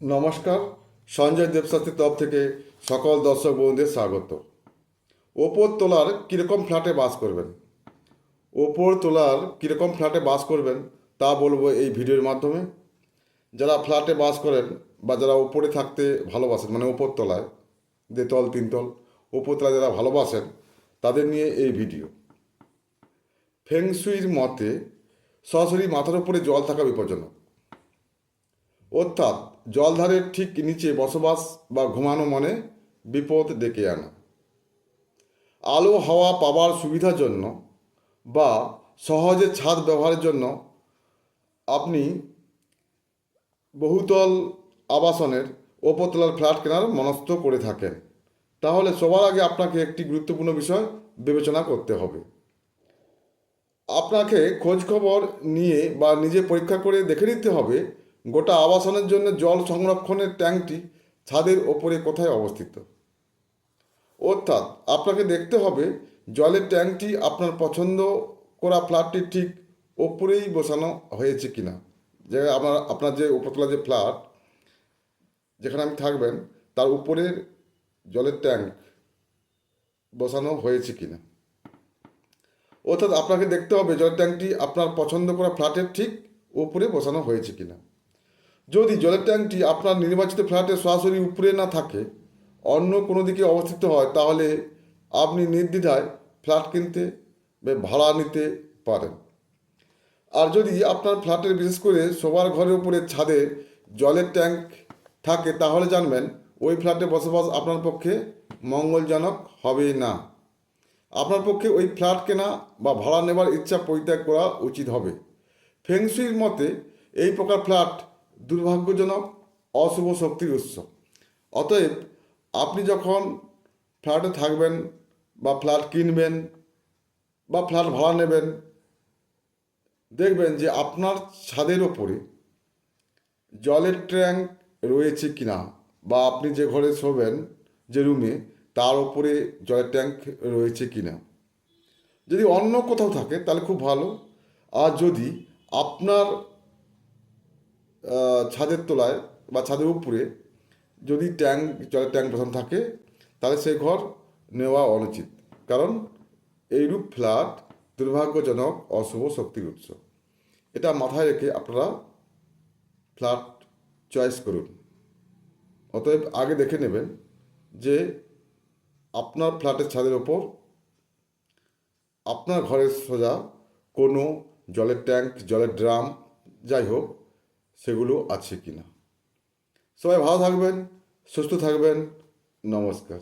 নমস্কার, সঞ্জয় দেবশাস্ত্রীর তরফ থেকে সকল দর্শক বন্ধুদের স্বাগত। ওপর তোলার কীরকম ফ্ল্যাটে বাস করবেন? ওপর তোলার কীরকম ফ্ল্যাটে বাস করবেন তা বলব এই ভিডিওর মাধ্যমে। যারা ফ্ল্যাটে বাস করেন বা যারা ওপরে থাকতে ভালোবাসেন মানে ওপর তলায় দেতল তিনতল ওপর তলায় যারা ভালোবাসেন, তাদের নিয়ে এই ভিডিও। ফেংসুইর মতে সরাসরি মাথার উপরে জল থাকা বিপজ্জনক। অর্থাৎ জলধারের ঠিক নিচে বসবাস বা ঘুমানো মনে বিপদ ডেকে আনা। আলো হাওয়া পাওয়ার সুবিধার জন্য বা সহজে ছাদ ব্যবহারের জন্য আপনি বহুতল আবাসনের ওপরতলার ফ্ল্যাট কেনার মনস্থ করে থাকেন। তাহলে সবার আগে আপনাকে একটি গুরুত্বপূর্ণ বিষয় বিবেচনা করতে হবে। আপনাকে খোঁজ খবর নিয়ে বা নিজে পরীক্ষা করে দেখে নিতে হবে গোটা আবাসনের জন্য জল সংরক্ষণের ট্যাঙ্কটি ছাদের ওপরে কোথায় অবস্থিত? অর্থাৎ আপনাকে দেখতে হবে, জলের ট্যাঙ্কটি আপনার পছন্দ করা ফ্ল্যাটটির ঠিক ওপরেই বসানো হয়েছে কিনা। যে আপনার আপনার যে উপরতলা যে ফ্ল্যাট, যেখানে আপনি থাকবেন, তার উপরের জলের ট্যাঙ্ক বসানো হয়েছে কিনা। অর্থাৎ আপনাকে দেখতে হবে, জলের ট্যাঙ্কটি আপনার পছন্দ করা ফ্ল্যাটের ঠিক উপরে বসানো হয়েছে কিনা। যদি জলের ট্যাঙ্কটি আপনার নির্বাচিত ফ্ল্যাটের সরাসরি উপরে না থাকে, অন্য কোনো দিকে অবস্থিত হয়, তাহলে আপনি নির্দ্বিধায় ফ্ল্যাট কিনতে ভাড়া নিতে পারেন। আর যদি আপনার ফ্ল্যাটের বিশেষ করে সবার ঘরের উপরে ছাদে জলের ট্যাঙ্ক থাকে, তাহলে জানবেন ওই ফ্ল্যাটে বসবাস আপনার পক্ষে মঙ্গলজনক হবে না। আপনার পক্ষে ওই ফ্ল্যাট কেনা বা ভাড়া নেবার ইচ্ছা পরিত্যাগ করা উচিত হবে। ফেংসুইর মতে, এই প্রকার ফ্ল্যাট দুর্ভাগ্যজনক অশুভ শক্তির উৎস। অতএব আপনি যখন ফ্ল্যাটে থাকবেন বা ফ্ল্যাট কিনবেন বা ফ্ল্যাট ভাড়া নেবেন, দেখবেন যে আপনার ছাদের ওপরে জলের ট্যাঙ্ক রয়েছে কি না বা আপনি যে ঘরে শোবেন, যে রুমে, তার ওপরে জলের ট্যাঙ্ক রয়েছে কি না যদি অন্য কোথাও থাকে, তাহলে খুব ভালো। আর যদি আপনার ছাদের তলায় বা ছাদের উপরে যদি ট্যাঙ্ক, জলের ট্যাঙ্ক বসানো থাকে, তাহলে সেই ঘর নেওয়া অনুচিত। কারণ এইরূপ ফ্ল্যাট দুর্ভাগ্যজনক, অশুভ শক্তির উৎস। এটা মাথায় রেখে আপনারা ফ্ল্যাট চয়েস করুন। অতএব আগে দেখে নেবেন যে আপনার ফ্ল্যাটের ছাদের ওপর আপনার ঘরের সোজা কোনো জলের ট্যাঙ্ক, জলের ড্রাম, যাই হোক সেগুলো আছে কি না সবাই ভালো থাকবেন সুস্থ থাকবেন নমস্কার।